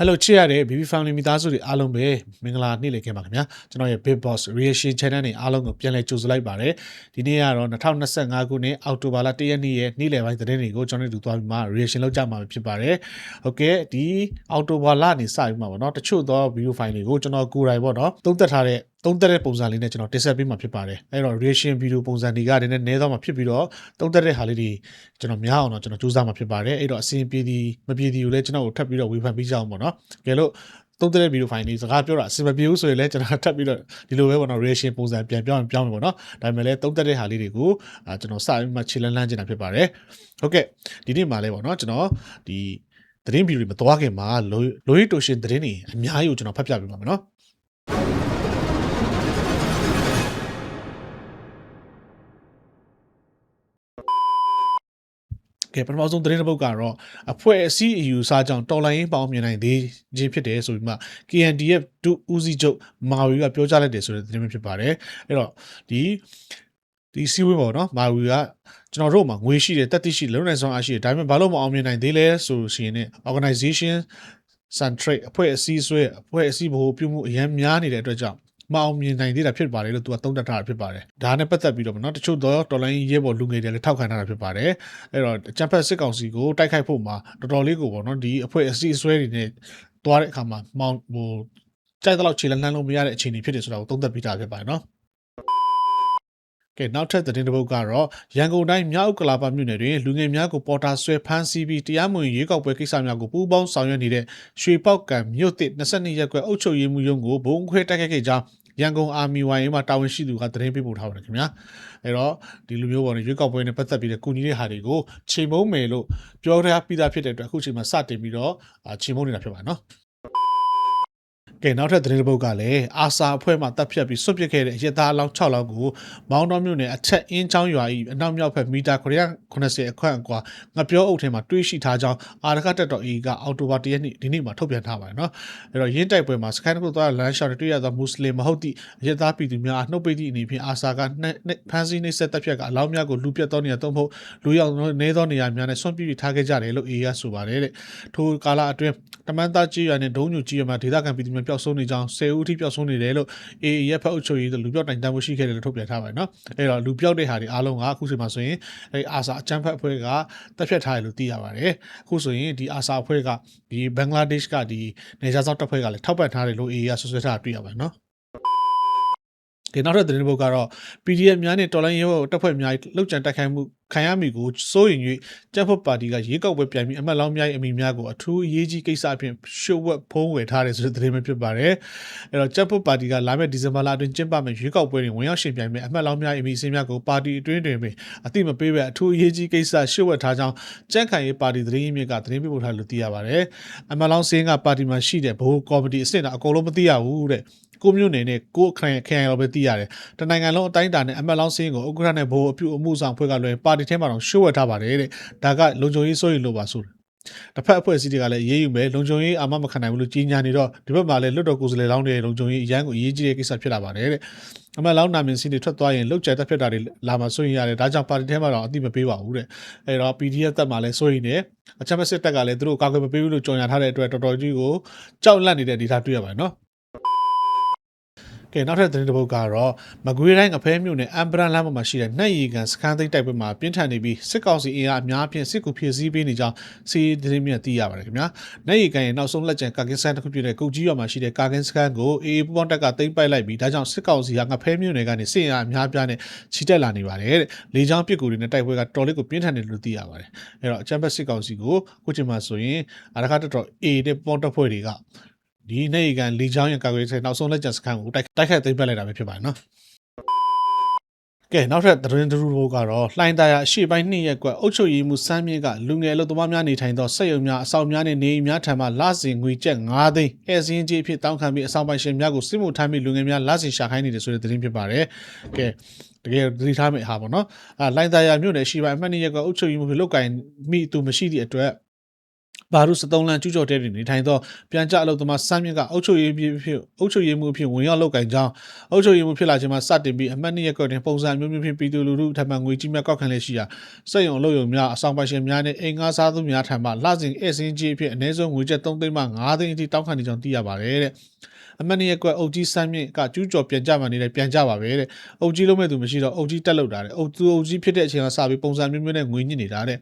Hello ချစ်ရတဲ့ BB Family မိသားစုတွေအားလုံးပဲမင်္ဂလာနေ့လည်ခင်းပါခင်ဗျာကျွန်တော်ရဲ့ Big Boss Reaction Channel နေအားလုံးကိုပြန်လည်ကြိုဆိုလိုက်ပါတယ်ဒီနေ့ကတော့2025ခုနှစ်အောက်တိုဘာလ1ရက်နေ့ရဲ့နေ့လည်ပိုင်းသတင်းတွေကိုကျွန်တော်တို့သွားပြီးမှ reaction လုပ်ကြမှာဖြစ်ပါတယ်ဟုတ်ကဲ့ဒီအောက်တိုဘာလနေစပြီးမှပေါ့နော်တချို့သော video file တွေကိုကျွန်တော်ကိုယ်တိုင်ပေါ့နော်သုံးသပ်ထားတဲ့ သုံးသက်တဲ့ပုံစံလေးနဲ့ကျွန်တော်တင်ဆက်ပေးမှာဖြစ်ပါတယ်အဲ့တော့ reaction video ပုံစံတွေကလည်းနည်းနည်းတော့မှဖြစ်ပြီးတော့သုံးသက်တဲ့ဟာလေးတွေကျွန်တော်များအောင်တော့ကျွန်တော်စူးစမ်းမှာဖြစ်ပါတယ်အဲ့တော့အစီအပြေဒီမပြေဒီကိုလည်းကျွန်တော်ကိုထပ်ပြီးတော့ဝေဖန်ပေးကြအောင်ပေါ့နော်တကယ်လို့သုံးသက်တဲ့ video file လေးစကားပြောတာအစီမပြေဘူးဆိုရင်လည်းကျွန်တော်ထပ်ပြီးတော့ဒီလိုပဲပေါ့နော် reaction ပုံစံပြန်ပြောင်းပြောင်းမယ်ပေါ့နော်ဒါပေမဲ့လည်းသုံးသက်တဲ့ဟာလေးတွေကိုအာကျွန်တော်စပြီးမှခြေလန်းလန်းနေတာဖြစ်ပါတယ်ဟုတ်ကဲ့ဒီနေ့မှာလည်းပေါ့နော်ကျွန်တော်ဒီသတင်းဗီဒီယိုတွေမသွားခင်မှာလိုလိုရီတိုရှင်သတင်းတွေအများကြီးကိုကျွန်တော်ဖတ်ပြပေးပါမယ်နော် ကဲပထမဆုံးသတင်းတစ်ပုဒ်ကတော့အဖွဲ့အစည်းအယူဆကြောင့်တော်လိုင်းရင်ပေါင်းမြင်နိုင်သေးခြင်းဖြစ်တယ်ဆိုပြီးမှ KNDF ဒုဦးစီးချုပ်မာဝီကပြောကြားလိုက်တယ်ဆိုတဲ့သတင်းမျိုးဖြစ်ပါတယ်အဲ့တော့ဒီဒီစီဝေးပေါ့နော်မာဝီကကျွန်တော်တို့မှာငွေရှိတယ်တက်တိရှိတယ်လုံနိုင်ဆောင်အားရှိတယ်ဒါပေမဲ့ဘာလို့မအောင်မြင်နိုင်သေးလဲဆိုရှင်ね organization centric အဖွဲ့အစည်းဆွဲအဖွဲ့အစည်းဘို့ပြုမှုအများများနေတဲ့အတွက်ကြောင့် မအောင်မြင်နိုင်သေးတာဖြစ်ပါတယ်လို့သူကသုံးသပ်ထားတာဖြစ်ပါတယ်ဒါနဲ့ပတ်သက်ပြီးတော့ဗောနော်တချို့တော့တော်လိုင်းရဲဘော်လူငယ်တွေလည်းထောက်ခံထားတာဖြစ်ပါတယ်အဲ့တော့ချမ်ဖတ်စစ်ကောင်စီကိုတိုက်ခိုက်ဖို့မှာတော်တော်လေးကိုဗောနော်ဒီအဖွဲ့အစည်းအစွဲတွေနဲ့တွားတဲ့အခါမှာမောင်ဟိုကြိုက်တဲ့လောက်ခြေလန်းလှမ်းလို့မရတဲ့အခြေအနေဖြစ်တယ်ဆိုတာကိုသုံးသပ်ပြီးတာဖြစ်ပါတယ်နော် ကဲနောက်ထပ်သတင်းတစ်ပုဒ်ကတော့ရန်ကုန်တိုင်းမြောက်ဥက္ကလာပမြို့နယ်တွင်လူငယ်များကိုပေါ်တာဆွဲဖမ်းဆီးပြီးတရားမဝင်ရွေးကောက်ပွဲကိစ္စများကိုပူးပေါင်းဆောင်ရွက်နေတဲ့ရွှေပေါက်ကံမြို့သစ်22ရက်ကွယ်အုပ်ချုပ်ရေးမှူးရုံးကိုဘုံခွဲတိုက်ခိုက်ခဲ့ကြောင်းရန်ကုန်အာမီဝိုင်းမှာတာဝန်ရှိသူကသတင်းပေးပို့ထားပါတယ်ခင်ဗျာအဲ့တော့ဒီလူမျိုးပေါ်နေရွေးကောက်ပွဲနဲ့ပတ်သက်ပြီးတဲ့ကုညီတဲ့ဟာတွေကိုချိန်မုံမယ်လို့ပြောထားပြီးသားဖြစ်တဲ့အတွက်အခုချိန်မှာစတင်ပြီးတော့အာချိန်မုံနေတာဖြစ်ပါတယ်နော် ကဲနောက်ထပ်သတင်းတစ်ပုဒ်ကလည်းအာဆာအဖွဲ့မှတပ်ဖြတ်ပြီးဆွတ်ပစ်ခဲ့တဲ့ရဲသားအလောင်း6လောင်းကိုမောင်းတော်မြို့နယ်အထက်အင်းချောင်းရွာ၏အနောက်မြောက်ဘက်မီတာ980အခွင့်အကွာငပြောအုပ်ထဲမှာတွေးရှိထားကြောင်းအာရခတက်တော် A ကအော်တိုဘာ1ရက်နေ့ဒီနေ့မှာထုတ်ပြန်ထားပါတယ်နော်အဲ့တော့ရင်းတိုက်ပွဲမှာစကိုင်းတစ်ခုသွားလမ်းလျှောက်တွေ့ရသောမွတ်စလင်မဟုတ်သည့်ရဲသားပြည်သူများနှုတ်ပိတ်သည့်အနေဖြင့်အာဆာကဖမ်းဆီးနှိပ်စက်တပ်ဖြတ်ကအလောင်းများကိုလူပြတ်သောနေရာသုံးဖို့လူရောက်နေသောနေရာများနဲ့ဆွန့်ပြစ်ထားခဲ့ကြတယ်လို့ A ကဆိုပါတယ်တဲ့ထိုကာလအတွင်းတမန်သားကြီးရွာနဲ့ဒုံညူကြီးရွာမှာဒေသခံပြည်သူများပျောက်ဆုံးနေကြောင်း10ဦးထိပျောက်ဆုံးနေတယ်လို့ AA ရဲ့ဖက်အုပ်ချုပ်ရေးလူပျောက်တိုင်တန်းမှုရှိခဲ့တယ်လို့ထုတ်ပြန်ထားပါတယ်နော်အဲ့တော့လူပျောက်တဲ့ဟာတွေအားလုံးကအခုချိန်မှာဆိုရင်အဲ့အာဆာအချမ်းဖက်အဖွဲ့ကတက်ဖြတ်ထားတယ်လို့သိရပါတယ်အခုဆိုရင်ဒီအာဆာအဖွဲ့ကဒီဘင်္ဂလားဒေ့ရှ်ကဒီနေကြားစောက်တပ်ဖွဲ့ကလည်းထောက်ပံ့ထားတယ်လို့ AA ကဆွဆွဲထားတာတွေ့ရပါတယ်နော်ဒီနောက်ထပ်သတင်းပုတ်ကတော့ PDF များနဲ့တော်လိုင်းရဲဘော်တပ်ဖွဲ့များလောက်ကျန်တိုက်ခိုက်မှု ခံရမိကိုစိုးရင်၍ကြက်ဖွက်ပါတီကရေကောက်ပွဲပြိုင်ပြီးအမတ်လောင်းများ၏အမိများကိုအထူးအရေးကြီးကိစ္စအဖြစ်ရှုပ်ဝက်ဖုံးဝယ်ထားတယ်ဆိုတဲ့သတင်းပဲဖြစ်ပါတယ်။အဲ့တော့ကြက်ဖွက်ပါတီကလာမယ့်ဒီဇင်ဘာလအတွင်းကျင်းပမယ့်ရွေးကောက်ပွဲတွင်ဝင်ရောက်ရှင်ပြိုင်မယ့်အမတ်လောင်းများ၏အမိအစင်းများကိုပါတီအတွင်းတွင်ပင်အသိမပေးဘဲအထူးအရေးကြီးကိစ္စရှုပ်ဝက်ထားကြောင်းကြန့်ခိုင်ရေးပါတီသတင်းရင်းမြစ်ကသတင်းပေးပို့ထားလို့သိရပါတယ်။အမတ်လောင်းစင်းကပါတီမှာရှိတဲ့ဘိုးကော်မတီအစ်စ်တာအကုန်လုံးမသိရဘူးတဲ့။ကိုမျိုးနေနဲ့ကိုခရိုင်ခရိုင်ရောပဲသိရတယ်။တနိုင်ငံလုံးအတိုင်းအတာနဲ့အမတ်လောင်းစင်းကိုဥက္ကဋ္ဌနဲ့ဘိုးအပြုအမှုဆောင်ဖွဲ့ကလွယ်ပါတီထဲမှာတော့ရှုပ်ဝက်ထားပါတယ်တဲ့ဒါကလုံခြုံရေးစိုးရိမ်လို့ပါဆိုတယ်တစ်ဖက်အဖွဲ့အစည်းတွေကလည်းရေးယူမယ်လုံခြုံရေးအာမမခံနိုင်ဘူးလို့ကြီးညာနေတော့ဒီဘက်မှာလည်းလွတ်တော်ကိုယ်စားလှယ်လောင်းတွေလုံခြုံရေးအရန်ကိုအရေးကြီးတဲ့ကိစ္စဖြစ်လာပါတယ်တဲ့အမလောင်းနာမည်စီးတွေထွက်သွားရင်လောက်ကျတက်ဖြစ်တာတွေလာမှစိုးရင်ရတယ်ဒါကြောင့်ပါတီထဲမှာတော့အတိမပေးပါဘူးတဲ့အဲတော့ PDF တက်မှာလည်းစိုးရင်တယ်အချမ်းမစစ်တက်ကလည်းသူတို့ကာကွယ်မပေးဘူးလို့ကြော်ညာထားတဲ့အတွက်တော်တော်ကြီးကိုကြောက်လန့်နေတဲ့ဒေတာတွေ့ရပါတယ်နော် ကဲနောက်ထပ်သတင်းတစ်ပုဒ်ကတော့မကွေးတိုင်းအဖဲမြို့နယ်အမ်ဘရန်လမ်းပေါ်မှာရှိတဲ့နှက်ရီကန်စခန်းသိမ်းတိုက်ပွဲမှာပြင်းထန်နေပြီးစစ်ကောင်စီအင်အားအများအပြားစစ်ကူဖြည့်ဆည်းပေးနေကြောင်းစီးသတင်းမြတ်သိရပါတယ်ခင်ဗျာနှက်ရီကန်ရဲ့နောက်ဆုံးလက်ကျန်ကာကင်းစခန်းတစ်ခုဖြစ်တဲ့ကုတ်ကြီးရွာမှာရှိတဲ့ကာကင်းစခန်းကိုအေးပူပေါင်းတက်ကသိမ်းပိုက်လိုက်ပြီးဒါကြောင့်စစ်ကောင်စီကငဖဲမြို့နယ်ကနေစစ်အင်အားအများအပြားနဲ့ချီတက်လာနေပါတယ်တဲ့လေကြောင်းပစ်ကူတွေနဲ့တိုက်ပွဲကတော်လေးကိုပြင်းထန်တယ်လို့သိရပါတယ်အဲ့တော့အချမ်းဘက်စစ်ကောင်စီကိုခုချိန်မှာဆိုရင်အရခတ်တော် A တဲ့ပေါင်းတပ်ဖွဲ့တွေက ဒီနေကန်လီချောင်းရကာကွယ်ရေးနောက်ဆုံးလက်ကျန်စခန်းကိုတိုက်တိုက်ခတ်သိမ်းပိုက်လိုက်တာပဲဖြစ်ပါတယ်နော်ကဲနောက်ထပ်သတင်းတစ်ခုကတော့လှိုင်းသားရအရှိပိုင်းနှစ်ရက်ကွက်အုပ်ချုပ်ရေးမှုစမ်းမြင့်ကလူငယ်အလုပ်သမားများနေထိုင်သောစက်ရုံများအဆောင်များနဲ့နေအိမ်များထံမှလစဉ်ငွေကျပ်9သိန်းဟဲ့စင်းကြီးအဖြစ်တောင်းခံပြီးအဆောင်ပိုင်ရှင်များကိုစစ်မှုထမ်းပြီးလူငယ်များလစဉ်ရှာခိုင်းနေတယ်ဆိုတဲ့သတင်းဖြစ်ပါတယ်ကဲတကယ်သတိထားမယ့်ဟာပေါ့နော်အဲလိုင်းသားရမြို့နယ်ရှိပိုင်းအမှတ်နှစ်ရက်ကွက်အုပ်ချုပ်ရေးမှုဖြစ်လောက်ကင်မိသူမရှိသည့်အတွက် ဘာရု73လမ်းကျူးကျော်တဲ့တွင်နေထိုင်သောပြန်ကြအလုပ်သမားစမ်းမြင့်ကအုပ်ချုပ်ရေးပြည်ဖြစ်အုပ်ချုပ်ရေးမှုအဖြစ်ဝင်ရောက်လုပ်ကင်ကြောင်းအုပ်ချုပ်ရေးမှုဖြစ်လာခြင်းမှာစတင်ပြီးအမှတ်နှစ်ရက်ကွက်တွင်ပုံစံမျိုးမျိုးဖြင့်ပြည်သူလူထုထံမှငွေကြီးများကောက်ခံလက်ရှိရာစက်ရုံအလုပ်ရုံများအဆောင်ပိုင်ရှင်များနှင့်အိမ်ငါးစားသူများထံမှလှစဉ်ဧည့်စင်းကြီးအဖြစ်အနည်းဆုံးငွေကျပ်3သိန်းမှ5သိန်းအထိတောင်းခံနေကြောင်းသိရပါတယ်တဲ့အမတ်နှစ်ရက်ကွက်အုပ်ကြီးစမ်းမြင့်ကကျူးကျော်ပြန်ကြမှနေတယ်ပြန်ကြပါပဲတဲ့အုပ်ကြီးလုံးမဲ့သူမရှိတော့အုပ်ကြီးတက်လောက်တာတဲ့အုပ်သူအုပ်ကြီးဖြစ်တဲ့အချိန်ကစပြီးပုံစံမျိုးမျိုးနဲ့ငွေညစ်နေတာတဲ့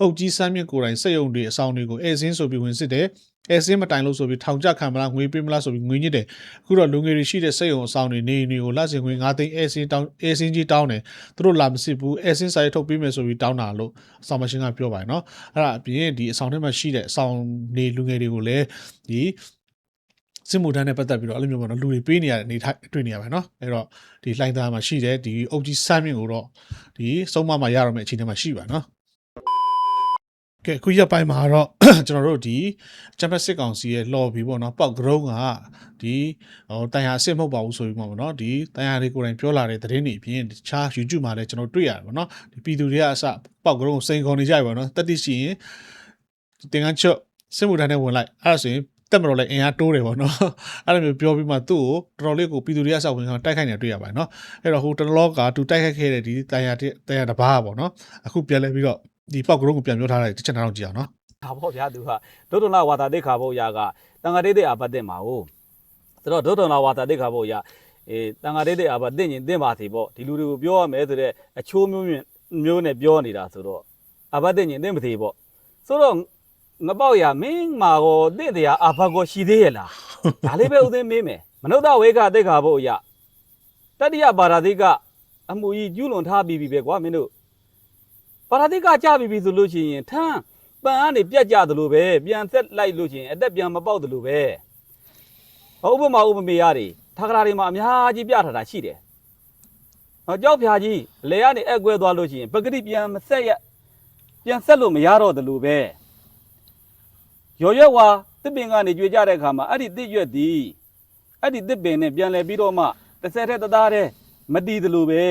အုပ်ကြီးစမ်းမြင့်ကိုယ်တိုင်စက်ရုံတွေအဆောင်တွေကိုအဲစင်းဆိုပြီးဝင်စစ်တယ်အဲစင်းမတိုင်လို့ဆိုပြီးထောင်ချခံမလားငွေပေးမလားဆိုပြီးငွေညစ်တယ်အခုတော့လူငယ်တွေရှိတဲ့စက်ရုံအဆောင်တွေနေအိမ်တွေကိုလစဉ်ငွေ9သိန်းအဲစင်းတောင်းအဲစင်းကြီးတောင်းတယ်သူတို့လာမစစ်ဘူးအဲစင်းစာရေးထုတ်ပေးမယ်ဆိုပြီးတောင်းတာလို့အဆောင်မရှင်ကပြောပါတယ်နော်အဲ့ဒါအပြင်ဒီအဆောင်ထဲမှာရှိတဲ့အဆောင်နေလူငယ်တွေကိုလည်းဒီစစ်မှုထမ်းနဲ့ပတ်သက်ပြီးတော့အဲ့လိုမျိုးပေါ့နော်လူတွေပေးနေရတဲ့အနေထားတွေ့နေရပါမယ်နော်အဲ့တော့ဒီလှိုင်းသားမှာရှိတဲ့ဒီအုပ်ကြီးစမ်းမြင့်ကိုတော့ဒီစုံမမှာရတော့မယ့်အခြေအနေမှာရှိပါနော် ကဲခုရက်ပိုင်းမှာတော့ကျွန်တော်တို့ဒီချမ်ပီယံစစ်ကောင်စီရဲ့ lobby ပေါ့နော်ပောက်ကရုံးကဒီဟိုတန်ရာအစ်စ်မဟုတ်ပါဘူးဆိုပြီးမှပေါ့နော်ဒီတန်ရာတွေကိုယ်တိုင်ပြောလာတဲ့သတင်းတွေအပြင်တခြား YouTube မှာလည်းကျွန်တော်တွေ့ရတယ်ပေါ့နော်ဒီပြည်သူတွေကအစပောက်ကရုံးကိုစိန်ခေါ်နေကြပြီပေါ့နော်တက်တိရှိရင်တင်ကန်းချွတ်စစ်မှုထမ်းနဲ့ဝင်လိုက်အဲ့ဒါဆိုရင်တက်မတော်လဲအင်အားတိုးတယ်ပေါ့နော်အဲ့လိုမျိုးပြောပြီးမှသူ့ကိုတော်တော်လေးကိုပြည်သူတွေကစောက်ဝင်ခံတိုက်ခိုက်နေတွေ့ရပါတယ်နော်အဲ့တော့ဟိုတလောကသူတိုက်ခိုက်ခဲ့တဲ့ဒီတန်ရာတန်ရာတစ်ပါးပေါ့နော်အခုပြန်လဲပြီးတော့ ဒီပောက်ကရုံးကိုပြန်ပြောထားတဲ့တစ်ချက်နောက်ကြည့်အောင်နော်ဒါပေါ့ဗျာသူကဒုဒ္ဒနာဝါတာတိခါဖို့ရာကတန်ဃာတိတိအာဘတ်တင်မှာဟုတ်ဆိုတော့ဒုဒ္ဒနာဝါတာတိခါဖို့ရာအေးတန်ဃာတိတိအာဘတ်တင်ရင်တင်ပါစီပေါ့ဒီလူတွေကိုပြောရမယ်ဆိုတော့အချိုးမျိုးမျိုးမျိုးနဲ့ပြောနေတာဆိုတော့အာဘတ်တင်ရင်တင်မသေးပေါ့ဆိုတော့ငပေါက်ရမင်းမာကိုတင့်တရားအာဘတ်ကိုရှိသေးရဲ့လားဒါလေးပဲဥသိမေးမယ်မနုဿဝေကတိခါဖို့ရာတတိယပါရာတိကအမှုကြီးကျူးလွန်ထားပြီးပြီပဲကွာမင်းတို့ ပါရာတိကကြပြီပြီဆိုလို့ရှိရင်ထမ်းပန်ကနေပြတ်ကြသလိုပဲပြန်ဆက်လိုက်လို့ချင်းအသက်ပြန်မပေါက်သလိုပဲဟောဥပမာဥပမေရတွေထာဂရာတွေမှာအများကြီးပြထားတာရှိတယ်ဟောကြောက်ဖြာကြီးအလေကနေအက်ကွဲသွားလို့ချင်းပဂတိပြန်မဆက်ရပြန်ဆက်လို့မရတော့သလိုပဲရော်ရွက်ဝါတစ်ပင်ကနေကြွေကြတဲ့အခါမှာအဲ့ဒီတစ်ရွက်သည်အဲ့ဒီတစ်ပင်နဲ့ပြန်လဲပြီးတော့မှတစ်ဆက်တဲ့တသားတဲ့မတီးသလိုပဲ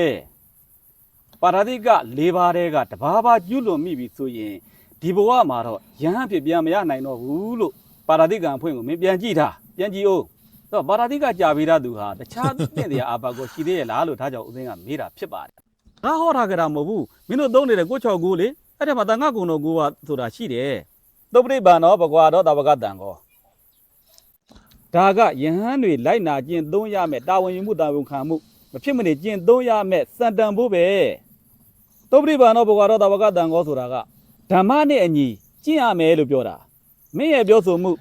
ပါရတိက၄ပါးတဲ့ကတဘာဘာကျွလွန်မိပြီဆိုရင်ဒီဘဝမှာတော့ယဟန်ဖြစ်ပြန်မရနိုင်တော့ဘူးလို့ပါရာတိကံအဖွင့်ကိုမင်းပြန်ကြည့်တာပြန်ကြည့်အောင်တော့ပါရာတိကကြာပြီးသားသူဟာတခြားတင့်တရားအာဘကိုရှိသေးရဲ့လားလို့ဒါကြောင့်ဦးသိန်းကမေးတာဖြစ်ပါတယ်ငါဟောထားကြတာမဟုတ်ဘူးမင်းတို့သုံးနေတဲ့ကိုချော်ကိုလေအဲ့ဒါမှတန်ခါကုံတော်ကိုကဆိုတာရှိတယ်သုပ္ပရိပန်တော်ဘဂဝါတော်တဝကတံကောဒါကယဟန်တွေလိုက်နာကျင့်သုံးရမယ်တာဝန်ယူမှုတာဝန်ခံမှုမဖြစ်မနေကျင့်သုံးရမယ်စံတန်ဖို့ပဲ သုပ္ပရိပန်တော်ဘဂဝါတော်တဝကတံကောဆိုတာက ဓမ္မနဲ့အညီကျင့်ရမယ်လို့ပြောတာမင်းရဲ့ပြောဆိုမှု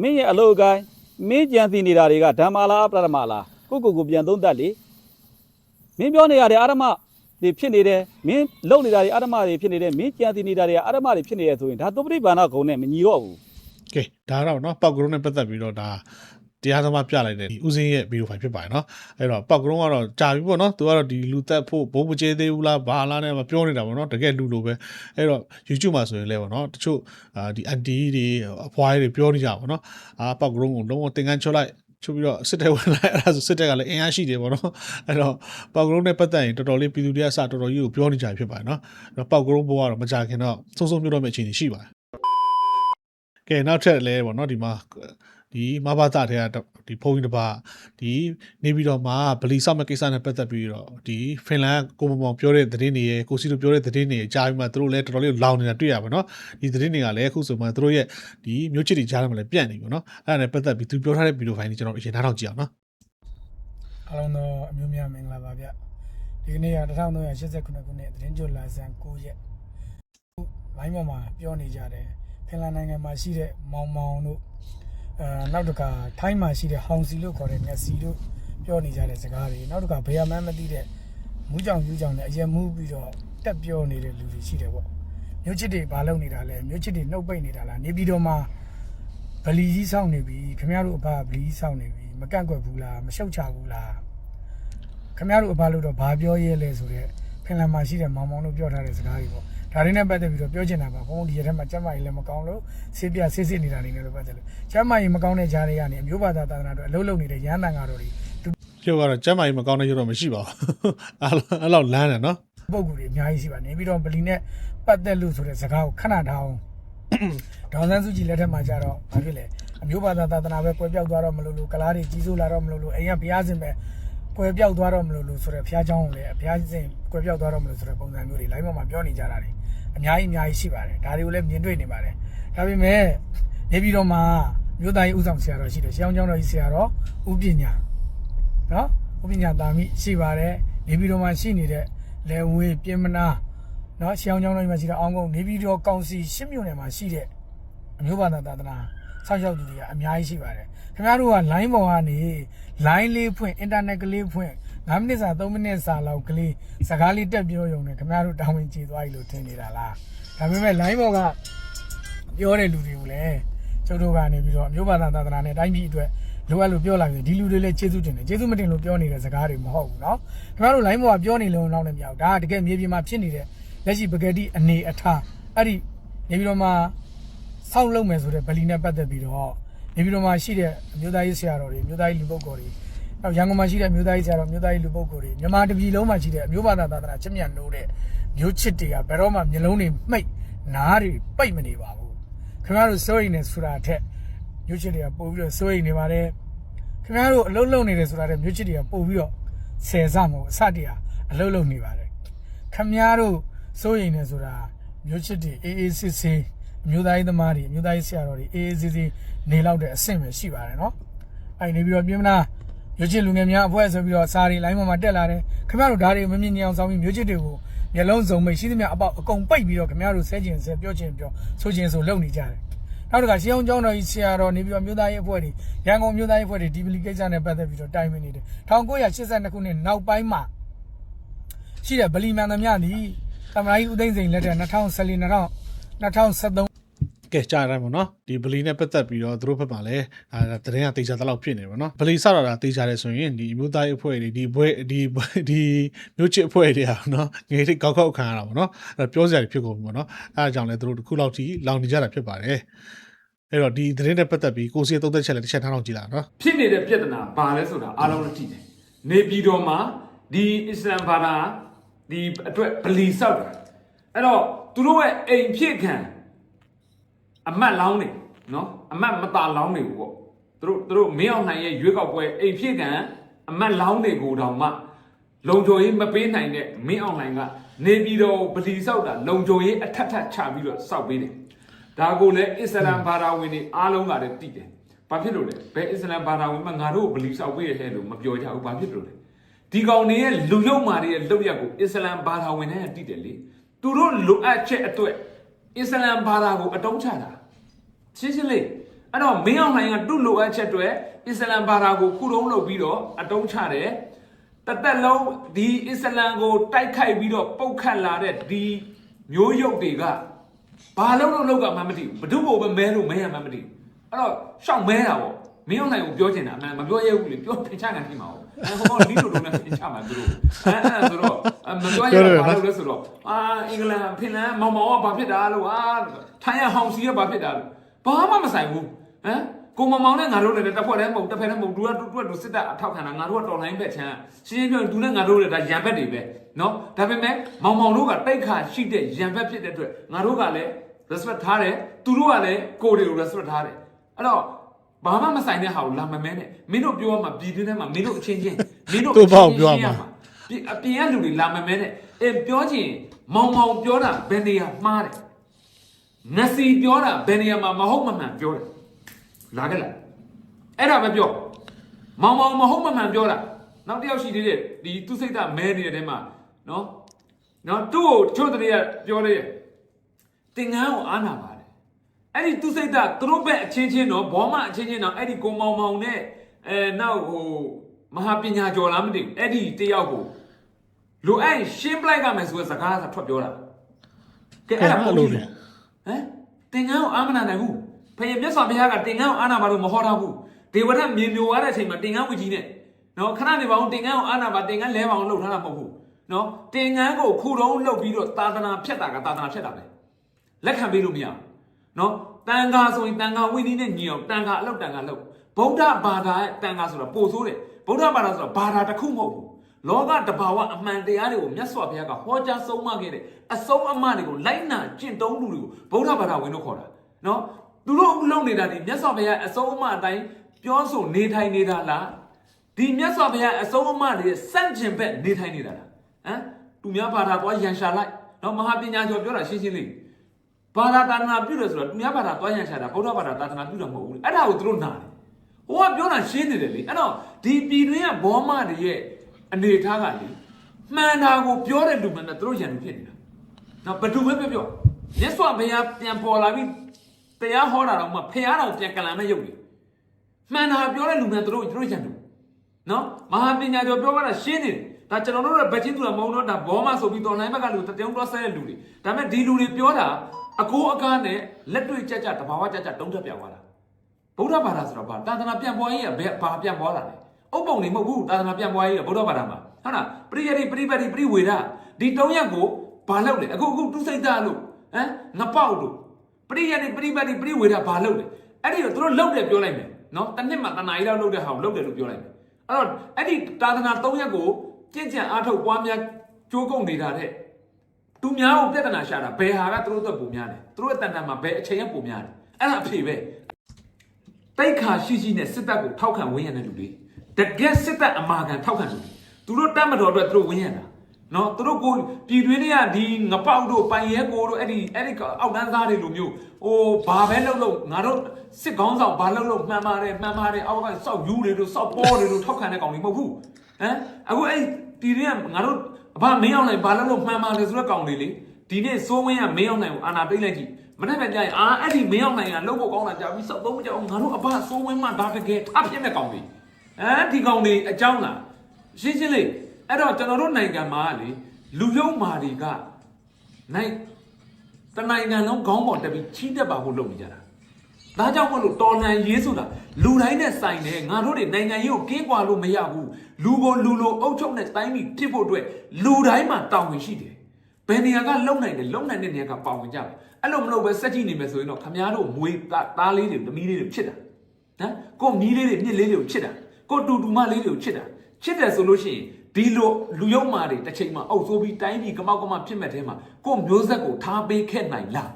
မင်းရဲ့အလုပ်အကိုင်းမင်းကြံစီနေတာတွေကဓမ္မလားပရမလားကိုကိုကိုပြန်သုံးတတ်လေမင်းပြောနေရတဲ့အာရမတွေဖြစ်နေတယ်မင်းလုပ်နေတာတွေအာရမတွေဖြစ်နေတယ်မင်းကြံစီနေတာတွေကအာရမတွေဖြစ်နေရဆိုရင်ဒါသုပရိပါဏဂုံနဲ့မညီတော့ဘူး ကဲဒါတော့เนาะပောက်ကရုံးနဲ့ပတ်သက်ပြီးတော့ဒါ တရားသမားပြလိုက်တဲ့ဦးစင်းရဲ့ဗီဒီယိုဖိုင်ဖြစ်ပါတယ်နော်အဲ့တော့ပောက်ကရုံးကတော့ကြာပြီပေါ့နော်သူကတော့ဒီလူသက်ဖို့ဘိုးမကျေသေးဘူးလားဘာလားနဲ့မပြောနေတာပေါ့နော်တကယ်လူလိုပဲအဲ့တော့ YouTube မှာဆိုရင်လည်းပေါ့နော်တချို့ဒီ anti တွေအဖွားတွေပြောနေကြပါပေါ့နော်အာပောက်ကရုံးကိုလုံးဝသင်္ကန်းချွတ်လိုက်ချုပ်ပြီးတော့စစ်တဲ့ဝင်လာအဲ့ဒါဆိုစစ်တဲ့ကလည်းအင်အားရှိတယ်ပေါ့နော်အဲ့တော့ပေါက်ကရုံးနဲ့ပတ်သက်ရင်တော်တော်လေးပြည်သူတွေကစတော်တော်ကြီးကိုပြောနေကြဖြစ်ပါတယ်နော်အဲ့တော့ပေါက်ကရုံးဘဝတော့မကြခင်တော့ဆုံးဆုံးပြောတော့မယ့်အခြေအနေရှိပါတယ်ကဲနောက်ထပ်လည်းပေါ့နော်ဒီမှာ ဒီမဘာသာတဲ့ကဒီဖုန်းကြီးတစ်ပါးဒီနေပြီးတော့မှဗလီဆောက်မဲ့ကိစ္စနဲ့ပတ်သက်ပြီးတော့ဒီဖင်လန်ကိုမမောင်ပြောတဲ့သတင်းတွေရယ်ကိုစီတို့ပြောတဲ့သတင်းတွေကြားပြီးမှသူတို့လည်းတော်တော်လေးလောင်နေတာတွေ့ရပါတော့ဒီသတင်းတွေကလည်းအခုဆိုမှသူတို့ရဲ့ဒီမျိုးချစ်တွေကြားထဲမှာလည်းပြန့်နေပြီနော်အဲ့ဒါနဲ့ပတ်သက်ပြီးသူပြောထားတဲ့ဗီဒီယိုဖိုင်ကြီးကျွန်တော်အရင်နားထောင်ကြည့်အောင်နော်အားလုံးတော့အမျိုးများမင်္ဂလာပါဗျဒီကနေ့က1389ခုနှစ်သတင်းကြိုလာဆန်9ရက်လိုင်းပေါ်မှာပြောနေကြတယ်ဖင်လန်နိုင်ငံမှာရှိတဲ့မောင်မောင်တို့ အဲနောက်တစ်ခါထိုင်းမှာရှိတဲ့ဟောင်စီလို့ခေါ်တဲ့မျက်စီတို့ပြောနေကြတဲ့စကားတွေနောက်တစ်ခါဘယ်မှမသိတဲ့မူးကြောင်ယူးကြောင်နဲ့အရင်မူးပြီးတော့တက်ပြောနေတဲ့လူတွေရှိတယ်ပေါ့မြို့ချစ်တွေဘာလုပ်နေတာလဲမြို့ချစ်တွေနှုတ်ပိတ်နေတာလားနေပြည်တော်မှာဗလီကြီးစောင့်နေပြီခမရတို့အဖဗလီကြီးစောင့်နေပြီမကန့်ကွက်ဘူးလားမရှုတ်ချဘူးလားခမရတို့အဖလို့တော့ဘာပြောရဲလဲဆိုတော့ဖင်လန်မှာရှိတဲ့မောင်မောင်တို့ပြောထားတဲ့စကားတွေပေါ့ ဒါတွေနဲ့ပတ်သက်ပြီးတော့ပြောချင်တာပါဘုန်းဒီရက်ထဲမှာကျမ်းမာရေးလည်းမကောင်းလို့ဆေးပြဆေးစစ်နေတာနေလည်းပတ်သက်လို့ကျမ်းမာရေးမကောင်းတဲ့ဂျားတွေကနေအမျိုးဘာသာသာသနာတို့အလုံးလုံးနေတဲ့ရဟန်းတန်ဃာတော်တွေ ပြောကတော့ကျမ်းမာရေးမကောင်းတဲ့ရတော့မရှိပါဘူးအဲ့လောက်လမ်းတယ်နော် ပုံကူတွေအများကြီးရှိပါနေပြီးတော့ဗလီနဲ့ပတ်သက်လို့ဆိုတဲ့စကားကိုခဏထားအောင် ဒေါန်ဆန်းစုကြည်လက်ထက်မှာကြတော့ဘာဖြစ်လဲအမျိုးဘာသာသာသနာပဲကွဲပြောက်သွားတော့မလို့လို့ကလားတွေကြီးစိုးလာတော့မလို့လို့အိမ်ကဘုရားရှင်ပဲကွဲပြောက်သွားတော့မလို့လို့ဆိုတော့ဘုရားเจ้าကိုလည်းဘုရားရှင်ကွဲပြောက်သွားတော့မလို့ဆိုတဲ့ပုံစံမျိုးတွေ live မှာပြောနေကြတာတွေ အများကြီးအများကြီးရှိပါတယ်ဒါတွေကိုလည်းမြင်တွေ့နေပါတယ်ဒါပေမဲ့နေပြည်တော်မှာမြို့သားရေးဥဆောင်ဆရာတော်ရှိတယ်ရှေးအောင်ကျောင်းတော်ကြီးဆရာတော်ဥပညာနော်ဥပညာတာမိရှိပါတယ်နေပြည်တော်မှာရှိနေတဲ့လေဝေးပြင်မနာနော်ရှေးအောင်ကျောင်းတော်ကြီးမှာရှိတဲ့အောင်ကုန်နေပြည်တော်ကောင်စီရှစ်မြို့နယ်မှာရှိတဲ့အမျိုးဘာသာသာသနာဆောက်ရှောက်သူတွေကအများကြီးရှိပါတယ်ခင်ဗျားတို့က line ပေါ်ကနေ line လေးဖွင့် internet ကလေးဖွင့် 9မိနစ်စာ3မိနစ်စာလောက်ကလေးစကားလေးတက်ပြောရုံနဲ့ခင်ဗျားတို့တောင်းဝင်ကြည်သွားပြီလို့ထင်နေတာလားဒါပေမဲ့ line ပေါ်ကပြောတဲ့လူတွေကိုလည်းကျုပ်တို့ကနေပြီးတော့အမျိုးဘာသာသာသနာနဲ့တိုင်းပြည်အတွက်လိုအပ်လို့ပြောလာပြီဒီလူတွေလည်းကျေးဇူးတင်တယ်ကျေးဇူးမတင်လို့ပြောနေတဲ့စကားတွေမဟုတ်ဘူးเนาะခင်ဗျားတို့ line ပေါ်ကပြောနေလုံးတော့လည်းမရဘူးဒါကတကယ်မြေပြင်မှာဖြစ်နေတဲ့လက်ရှိပကတိအနေအထားအဲ့ဒီနေပြီးတော့မှ ဆောက်လုပ်မယ်ဆိုတဲ့ဗလီနဲ့ပတ်သက်ပြီးတော့နေပြည်တော်မှာရှိတဲ့အမျိုးသားရေးဆရာတော်တွေအမျိုးသားရေးလူပုဂ္ဂိုလ်တွေ နောက်ရန်ကုန်မှာရှိတဲ့အမျိုးသားရေးဆရာတော်အမျိုးသားရေးလူပုဂ္ဂိုလ်တွေမြန်မာတပြည်လုံးမှာရှိတဲ့အမျိုးဘာသာသာသနာချစ်မြတ်လို့တဲ့မျိုးချစ်တွေကဘယ်တော့မှမျိုးလုံးတွေမှိတ်နားတွေပိတ်မနေပါဘူးခင်ဗျားတို့စိုးရိမ်နေဆိုတာအထက်မျိုးချစ်တွေကပို့ပြီးတော့စိုးရိမ်နေပါတယ်ခင်ဗျားတို့အလုံးလုံးနေတယ်ဆိုတာတဲ့မျိုးချစ်တွေကပို့ပြီးတော့ဆယ်စမဟုတ်အစတည်းကအလုံးလုံးနေပါတယ်ခမည်းတော်စိုးရိမ်နေဆိုတာမျိုးချစ်တွေအေးအေးစစ်စစ်အမျိုးသားရေးသမားတွေအမျိုးသားရေးဆရာတော်တွေအေးအေးစစ်စစ်နေလောက်တဲ့အဆင့်ပဲရှိပါတယ်နော်အဲ့နေပြီးတော့ပြင်မလား မျိုးချစ်လူငယ်များအဖွဲ့ဆိုပြီးတော့စာရီလိုင်းပေါ်မှာတက်လာတယ်ခမည်းတော်ဓာတ်တွေမမြင်ကြအောင်ဆောင်ပြီးမျိုးချစ်တွေကိုမျက်လုံးစုံမိတ်ရှိသမျှအပေါက်အကုန်ပိတ်ပြီးတော့ခမည်းတော်ဆဲကျင်ဆဲပြောချင်ပြောဆိုချင်ဆိုလုပ်နေကြတယ်နောက်တစ်ခါရှေးအောင်ကျောင်းတော်ကြီးဆရာတော်နေပြီးတော့မျိုးသားရေးအဖွဲ့တွေရန်ကုန်မျိုးသားရေးအဖွဲ့တွေဒီပလီကိစ္စနဲ့ပတ်သက်ပြီးတော့တိုင်ပင်နေတယ်1982ခုနှစ်နောက်ပိုင်းမှာရှိတဲ့ဗလီမန်သမျှသည်သမရာကြီးဦးသိန်းစိန်လက်ထက်2014 2023 ကဲကြားရတိုင်းပေါ့နော်ဒီဗလီနဲ့ပတ်သက်ပြီးတော့သူတို့ဘက်မှာလည်းဒါတရင်ကတေချာတလောက်ဖြစ်နေပါတော့ဗလီဆောက်တာတေချာတယ်ဆိုရင်ဒီမျိုးသားရေးအဖွဲ့တွေဒီဘွဲဒီဒီမျိုးချစ်အဖွဲ့တွေဟာနော်ငယ်လေးကောက်ကောက်ခံရတာပေါ့နော်အဲ့ပြောစရာတွေဖြစ်ကုန်ပြီပေါ့နော်အဲအကြောင်းလဲသူတို့တစ်ခုလောက်ထိလောင်နေကြတာဖြစ်ပါတယ်အဲ့တော့ဒီသတင်းနဲ့ပတ်သက်ပြီးကိုစီသုံးသက်ချက်လည်းတစ်ချက်ထားအောင်ကြည့်လာနော်ဖြစ်နေတဲ့ပြဿနာဘာလဲဆိုတာအားလုံးလည်းကြည့်တယ်နေပြည်တော်မှာဒီအစ္စလမ်ဘာသာဒီအတွက်ဗလီဆောက်တာအဲ့တော့သူတို့ရဲ့အိမ်ဖြစ်ခံ အမတ်လောင်းနေနော်အမတ်မตาလောင်းနေဘူးပေါ့သူတို့သူတို့မင်းအောင်နိုင်ရဲ့ရွေးကောက်ပွဲအိမ်ဖြစ်ခံအမတ်လောင်းတွေကိုတောင်မှလုံခြုံရေးမပေးနိုင်တဲ့မင်းအောင်နိုင်ကနေပြည်တော်ဗလီဆောက်တာလုံခြုံရေးအထက်ထပ်ချပြီးတော့ဆောက်ပေးတယ်ဒါကိုလည်းအစ္စလမ်ဘာသာဝင်တွေအားလုံးကလည်းသိတယ်။ဘာဖြစ်လို့လဲ။ဘယ်အစ္စလမ်ဘာသာဝင်မှငါတို့ကိုဗလီဆောက်ပေးရတဲ့လို့မပြောကြဘူး။ဘာဖြစ်လို့လဲ။ဒီကောင်တွေရဲ့လူယုံမာတွေရဲ့လုပ်ရက်ကိုအစ္စလမ်ဘာသာဝင်တွေကသိတယ်လေ။သူတို့လိုအပ်ချက်အတွက်အစ္စလမ်ဘာသာကိုအတုံးချတာ။ ရှင်းရှင်းလေး။အဲ့တော့မင်းအောင်လှိုင်ကသူ့လိုအပ်ချက်အတွက်အစ္စလမ်ဘာသာကိုခုတုံးလုပ်ပြီးတော့အတုံးချတယ်။တသက်လုံးဒီအစ္စလမ်ကိုတိုက်ခိုက်ပြီးတော့ပုတ်ခတ်လာတဲ့ဒီမျိုးရုပ်တွေကဘာလို့လို့လောက်ကမှမသိဘူးဘဒုကိုပဲမဲလို့မဲရမှမသိဘူးအဲ့တော့ရှောက်မဲတာပေါ့မင်းအောင်နိုင်ကိုပြောချင်တာအမှန်မပြောရဘူးလေပြောထင်ချခံဖြစ်မှာပေါ့အဲဟိုကလီလိုလိုနဲ့ထင်ချမှာသူတို့အဲအဲဆိုတော့မပြောရဘူးဘာလို့လဲဆိုတော့အာအင်္ဂလန်ဖင်လန်မောင်မောင်ကဘာဖြစ်တာလို့အာထိုင်းရဟောင်စီကဘာဖြစ်တာလို့ ဘာမှမဆိုင်ဘူးဟမ်ကိုမမောင်နဲ့ငါတို့လည်းတစ်ဖွဲ့တည်းမဟုတ်တစ်ဖက်တည်းမဟုတ်သူကသူကသူစစ်တပ်အထောက်ခံတာငါတို့ကတော်လိုင်းဘက်ချမ်းရှင်းရှင်းပြောရင်သူနဲ့ငါတို့လည်းဒါရံဘက်တွေပဲเนาะဒါပေမဲ့မောင်မောင်တို့ကတိုက်ခါရှိတဲ့ရံဘက်ဖြစ်တဲ့အတွက်ငါတို့ကလည်း respect ထားတယ်သူတို့ကလည်းကိုယ်တွေကို respect ထားတယ်အဲ့တော့ဘာမှမဆိုင်တဲ့ဟာကိုလာမမဲနဲ့မင်းတို့ပြောရမှာပြည်တွင်းထဲမှာမင်းတို့အချင်းချင်းမင်းတို့ သူ့ဘောက်ပြောရမှာ ပြည်အပြင်ကလူတွေလာမမဲနဲ့အဲပြောချင်မောင်မောင်ပြောတာဘယ်နေရာမှားတယ် နစီပြောတာဘယ်နေရာမှာမဟုတ်မမှန်ပြောတယ်လာခဲ့လားအဲ့ဒါပဲပြောမောင်မောင်မဟုတ်မမှန်ပြောတာနောက်တစ်ယောက်ရှိသေးတယ်ဒီသူစိတ်ဓာတ်မဲနေတဲ့တဲမှာနော်နော်သူ့ကိုတချို့တည်းကပြောတယ်တင်ငန်းကိုအားနာပါတယ်အဲ့ဒီသူစိတ်ဓာတ်သူတို့ဘက်အချင်းချင်းတော့ဘောမအချင်းချင်းတော့အဲ့ဒီကိုမောင်မောင်နဲ့အဲနောက်ဟိုမဟာပညာကျော်လားမသိဘူးအဲ့ဒီတယောက်ကိုလူအဲ့ရှင်းပလိုက်ကမယ်ဆိုတဲ့စကားကထွက်ပြောတာကဲအဲ့ဒါပုံလို့ ဟမ်တင်ငန်းကိုအာမနာနိုင်ဘူးဖခင်မြတ်စွာဘုရားကတင်ငန်းကိုအာနာပါလို့မဟောထားဘူးဒေဝရမြေမျိုးွားတဲ့အချိန်မှာတင်ငန်းဝီကြီးနဲ့နော်ခဏနေပါအောင်တင်ငန်းကိုအာနာပါတင်ငန်းလဲပါအောင်လှုပ်ထားတာမဟုတ်ဘူးနော်တင်ငန်းကိုခုတုံးလှုပ်ပြီးတော့သာသနာဖြတ်တာကသာသနာဖြတ်တာပဲလက်ခံပေးလို့မရဘူးနော်တန်ခါဆိုရင်တန်ခါဝိနည်းနဲ့ညီအောင်တန်ခါအလောက်တန်ခါလောက်ဗုဒ္ဓဘာသာရဲ့တန်ခါဆိုတာပိုဆိုးတယ်ဗုဒ္ဓဘာသာဆိုတာဘာသာတစ်ခုမဟုတ်ဘူး လောကတဘာဝအမှန်တရားတွေကိုမြတ်စွာဘုရားကဟောကြားဆုံးမခဲ့တဲ့အဆုံးအမတွေကိုလိုက်နာကျင့်သုံးလူတွေကိုဗုဒ္ဓဘာသာဝင်လို့ခေါ်တာနော်သူတို့အခုလုပ်နေတာဒီမြတ်စွာဘုရားအဆုံးအမအတိုင်းပြောဆိုနေထိုင်နေတာလားဒီမြတ်စွာဘုရားအဆုံးအမတွေစန့်ကျင်ဘက်နေထိုင်နေတာလားဟမ်သူများဘာသာသွားရန်ရှာလိုက်နော်မဟာပညာကျော်ပြောတာရှင်းရှင်းလေးဘာသာတာသနာပြုတယ်ဆိုတော့သူများဘာသာသွားရန်ရှာတာဗုဒ္ဓဘာသာသာသနာပြုတာမဟုတ်ဘူးလေအဲ့ဒါကိုသူတို့နာတယ်ဟိုကပြောတာရှင်းနေတယ်လေအဲ့တော့ဒီပြည်တွင်းကဘောမတွေရဲ့ အနေထားကလေမှန်တာကိုပြောတဲ့လူမှန်တယ်သူတို့ရန်လူဖြစ်နေတာနော်ဘယ်သူပဲပြောပြောမြတ်စွာဘုရားပြန်ပေါ်လာပြီးတရားဟောတာတော့မှဖះတော်ပြန်ကလန်မဲ့ရုပ်တွေမှန်တာပြောတဲ့လူများတို့တို့ရန်တူနော်မဟာပညာကျော်ပြောတာရှင်းနေတယ်ဒါကျွန်တော်တို့ရဲ့ဗချင်းသူကမုံတော့ဒါဘောမဆိုပြီးတော်နိုင်ဘက်ကလူတတုံးတော့ဆဲတဲ့လူတွေဒါပေမဲ့ဒီလူတွေပြောတာအကိုအကားနဲ့လက်တွေ့ကြကြတဘာဝကြကြတုံးတက်ပြောင်းသွားတာဗုဒ္ဓဘာသာဆိုတော့ဘာသာသနာပြန်ပွားရေးကဘယ်ဘာပြန်ပွားတာလဲ အုပ်ပုံနေမဟုတ်ဘူးသာသနာပြန်ပွားရေးကဗုဒ္ဓဘာသာမှာဟုတ်လားပရိယတိပရိပတ်တိပရိဝေဒဒီတုံးရက်ကိုဘာလုပ်လဲအခုအခုသူစိတ်သားလို့ဟမ်ငပေါက်လို့ပရိယတိပရိပတ်တိပရိဝေဒဘာလုပ်လဲအဲ့ဒီတော့သူတို့လုပ်တယ်ပြောလိုက်မယ်နော်တစ်နှစ်မှတနားရီလောက်လုပ်တဲ့ဟာကိုလုပ်တယ်လို့ပြောလိုက်မယ်အဲ့တော့အဲ့ဒီသာသနာတုံးရက်ကိုကြင်ကြံအားထုတ်ပွားများကြိုးကုန်နေတာတဲ့သူများကိုပြဿနာရှာတာဘယ်ဟာကသူတို့အတွက်ပုံများလဲသူတို့ရဲ့တန်တန်မှာဘယ်အချိန်ကပုံများလဲအဲ့ဒါအဖေပဲတိတ်ခါရှိရှိနဲ့စစ်တပ်ကိုထောက်ခံဝန်းရံတဲ့လူတွေ တကယ်စစ်တပ်အမာခံထောက်ခံလူတွေသူတို့တတ်မတော်အတွက်သူတို့ဝန်းရံတာနော်သူတို့ကိုပြည်တွင်းတွေကဒီငပေါက်တို့ပိုင်ရဲကိုတို့အဲ့ဒီအဲ့ဒီအောက်တန်းသားတွေလိုမျိုးဟိုဘာပဲလုပ်လို့ငါတို့စစ်ကောင်းဆောင်ဘာလုပ်လို့မှန်ပါတယ်မှန်ပါတယ်အောက်ကစောက်ယူတွေတို့စောက်ပေါ်တွေတို့ထောက်ခံတဲ့ကောင်တွေမဟုတ်ဘူးဟမ်အခုအဲ့ဒီတွေကငါတို့အဘမင်းအောင်နိုင်ဘာလို့လို့မှန်ပါလဲဆိုတော့ကောင်းလေလေဒီနေ့စိုးဝင်းကမင်းအောင်နိုင်ကိုအာနာပိတ်လိုက်ကြည့်မနေ့ကကြာရင်အာအဲ့ဒီမင်းအောင်နိုင်ကလှုပ်ဖို့ကောင်းတာကြာပြီးစောက်သုံးမကြောက်ငါတို့အဘစိုးဝင်းမှဒါတကယ်ထပ်ဖြစ်မဲ့ကောင်းလေ အဲဒီကောင်းလေအကြောင်းလားရှင်းရှင်းလေးအဲ့တော့ကျွန်တော်တို့နိုင်ငံမှာလေလူယုံမာတွေကနိုင်တနိုင်ငံလုံးခေါင်းပေါ်တက်ပြီးချီးတက်ပါဖို့လုပ်နေကြတာဒါကြောင့်မလို့တော်လှန်ရေးဆိုတာလူတိုင်းနဲ့ဆိုင်တယ်ငါတို့တွေနိုင်ငံရေးကိုကင်းကွာလို့မရဘူးလူကိုလူလိုအုပ်ချုပ်တဲ့တိုင်းပြည်ဖြစ်ဖို့အတွက်လူတိုင်းမှာတာဝန်ရှိတယ်ဘယ်နေရာကလုံနိုင်တယ်လုံနိုင်တဲ့နေရာကပါဝင်ကြတယ်အဲ့လိုမလုပ်ပဲစက်ကြည့်နေမယ်ဆိုရင်တော့ခမားတို့မွေးသားလေးတွေသမီးလေးတွေဖြစ်တာနော်ကိုမီးလေးတွေမြစ်လေးတွေကိုချစ်တာ ကိုတူတူမလေးတွေကိုချစ်တာချစ်တယ်ဆိုလို့ရှိရင်ဒီလိုလူယုံမာတွေတစ်ချိန်မှာအုပ်ဆိုးပြီးတိုင်းပြည်ကမောက်ကမဖြစ်မဲ့တဲမှာကိုမျိုးဆက်ကိုထားပေးခဲ့နိုင်လား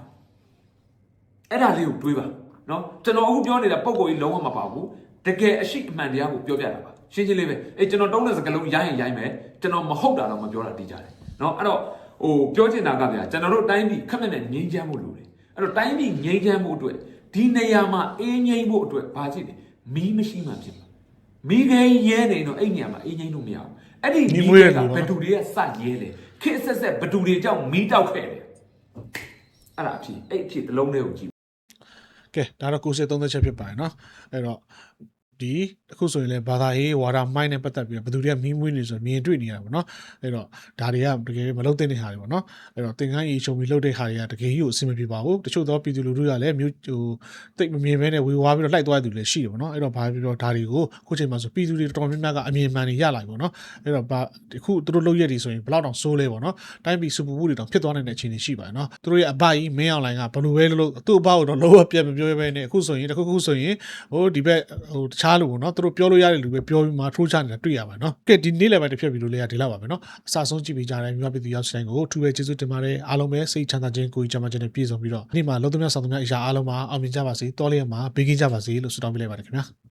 အဲ့ဒါလေးကိုတွေးပါနော်ကျွန်တော်အခုပြောနေတာပုံကိုကြီးလုံးဝမပါဘူးတကယ်အရှိအမှန်တရားကိုပြောပြတာပါရှင်းရှင်းလေးပဲအေးကျွန်တော်တုံးတဲ့စကားလုံးရိုင်းရင်ရိုင်းမယ်ကျွန်တော်မဟုတ်တာတော့မပြောတာတည်ကြတယ်နော်အဲ့တော့ဟိုပြောချင်တာကဗျာကျွန်တော်တို့တိုင်းပြည်ခက်မဲ့နဲ့ငြိမ်းချမ်းဖို့လိုတယ်အဲ့တော့တိုင်းပြည်ငြိမ်းချမ်းဖို့အတွက်ဒီနေရာမှာအေးငြိမ်းဖို့အတွက်ဘာဖြစ်လဲမီးမရှိမှဖြစ်မှာ မီးခဲရဲနေတော့အဲ့နေရာမှာအေးငြိမ်းလို့မရဘူးအဲ့ဒီမီးခဲကဘယ်သူတွေကစရဲတယ်ခစ်ဆက်ဆက်ဘယ်သူတွေကြောင့်မီးတောက်ခဲ့တယ်အဲ့ဒါအဖြစ်အဲ့အဖြစ်တစ်လုံးလေးကိုကြည့် ကဲဒါတော့ကိုစစ်သုံးသက်ချက်ဖြစ်ပါတယ်เนาะအဲ့တော့ ဒီအခုဆိုရင်လည်းဘာသာရေးဝါဒမိုင်းနဲ့ပတ်သက်ပြီးဘယ်သူတွေကမင်းမွေးနေဆိုမြင်တွေ့နေရတာပေါ့နော်အဲ့တော့ဒါတွေကတကယ်မလုံတဲ့နေဟာတွေပေါ့နော်အဲ့တော့သင်္ကန်းရေချုံပြီးလှုပ်တဲ့ဟာတွေကတကယ်ကြီးကိုအဆင်မပြေပါဘူးတချို့သောပြည်သူလူထုကလည်းမြို့ဟိုတိတ်မမြင်ဘဲနဲ့ဝေဝါးပြီးတော့လိုက်သွားတဲ့သူလည်းရှိတယ်ပေါ့နော်အဲ့တော့ဘာဖြစ်လို့ဒါတွေကိုခုချိန်မှာဆိုပြည်သူတွေတော်တော်များများကအမြင်မှန်တွေရလာပြီပေါ့နော်အဲ့တော့ဘာဒီခုသူတို့လှုပ်ရက်တွေဆိုရင်ဘလောက်တောင်ဆိုးလဲပေါ့နော်တိုင်းပြည်စူပူမှုတွေတောင်ဖြစ်သွားနေတဲ့အခြေအနေရှိပါတယ်နော်သူတို့ရဲ့အဘကြီးမင်းအောင်လိုင်ကဘယ်လိုပဲလုပ်လို့သူ့အဘကိုတော့လောဘပြတ်မပြောရဲဘဲနဲ့အခုဆိုရင်တခုခုဆိုရင်ဟိုဒီဘက်ဟိုတခြားထားလို့ပေါ့နော်သူတို့ပြောလို့ရတဲ့လူပဲပြောပြီးမှထိုးချနေတာတွေ့ရပါတယ်နော်ကဲဒီနေ့လည်းပဲတစ်ဖြက်ပြီးလို့လည်းရဒီလောက်ပါပဲနော်အစားဆုံးကြည့်ပေးကြတဲ့မြန်မာပြည်သူရောက်ဆိုင်ကိုထူးပဲကျေးဇူးတင်ပါတယ်အားလုံးပဲစိတ်ချမ်းသာခြင်းကိုယ်ကြမ်းမှခြင်းနဲ့ပြည့်စုံပြီးတော့နေ့မှာလုံးသမျှဆောင်သမျှအရာအားလုံးမှာအောင်မြင်ကြပါစေတော်လေးရမှာဘေးကင်းကြပါစေလို့ဆုတောင်းပေးလိုက်ပါတယ်ခင်ဗျာ